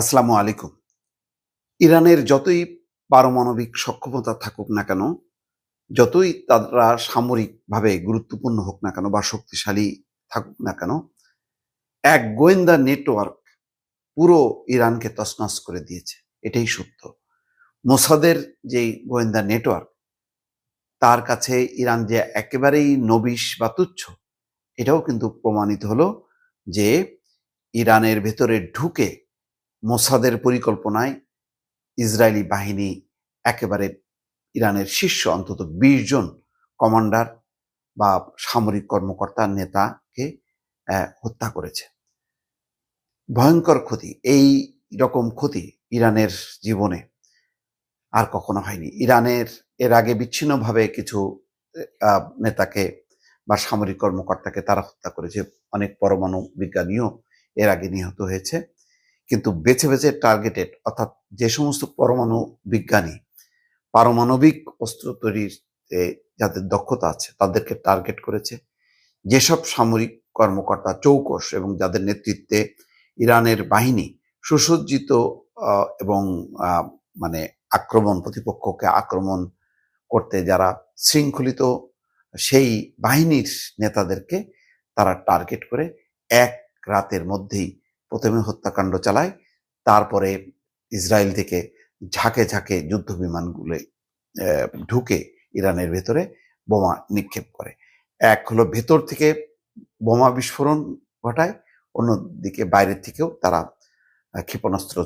আসসালামু আলাইকুম। ইরানের যতই পারমাণবিক সক্ষমতা থাকুক না কেন, যতই তারা সামরিকভাবে গুরুত্বপূর্ণ হোক না কেন বা শক্তিশালী থাকুক না কেন, এক গোয়েন্দা নেটওয়ার্ক পুরো ইরানকে তছনছ করে দিয়েছে। এটাই সত্য। মোসাদের যে গোয়েন্দা নেটওয়ার্ক, তার কাছে ইরান যে একেবারেই নবিশ বা তুচ্ছ, এটাও কিন্তু প্রমাণিত হলো যে ইরানের ভেতরে ঢুকে মোসাদের পরিকল্পনায় ইসরায়েলি বাহিনী একেবারে ইরানের শীর্ষ, অন্তত বিশ জন কমান্ডার বা সামরিক কর্মকর্তা নেতাকে হত্যা করেছে। ভয়ঙ্কর ক্ষতি। এই রকম ক্ষতি ইরানের জীবনে আর কখনো হয়নি। ইরানের এর আগে বিচ্ছিন্নভাবে কিছু নেতাকে বা সামরিক কর্মকর্তাকে তারা হত্যা করেছে। অনেক পরমাণু বিজ্ঞানীও এর আগে নিহত হয়েছে। কিন্তু বেছে বেছে টার্গেটেড অর্থাৎ যে সমস্ত পরমাণু বিজ্ঞানী, পারমাণবিক অস্ত্র তৈরির যাদের দক্ষতা আছে, তাদেরকে টার্গেট করেছে। যেসব সামরিক কর্মকর্তা, চৌকস এবং যাদের নেতৃত্বে ইরানের বাহিনী সুসজ্জিত এবং মানে আক্রমণ, প্রতিপক্ষকে আক্রমণ করতে যারা শৃঙ্খলিত, সেই বাহিনীর নেতাদেরকে তারা টার্গেট করে এক রাতের মধ্যেই প্রথমে হত্যাকাণ্ড চালায়, তারপরে ইসরায়েল থেকে ঝাঁকে ঝাঁকে যুদ্ধ বিমানগুলো ঢুকে ইরানের ভেতরে বোমা নিক্ষেপ করে। এক হলো ভেতর থেকে বোমা বিস্ফোরণ ঘটায়, অন্যদিকে বাইরের থেকেও তারা ক্ষেপণাস্ত্র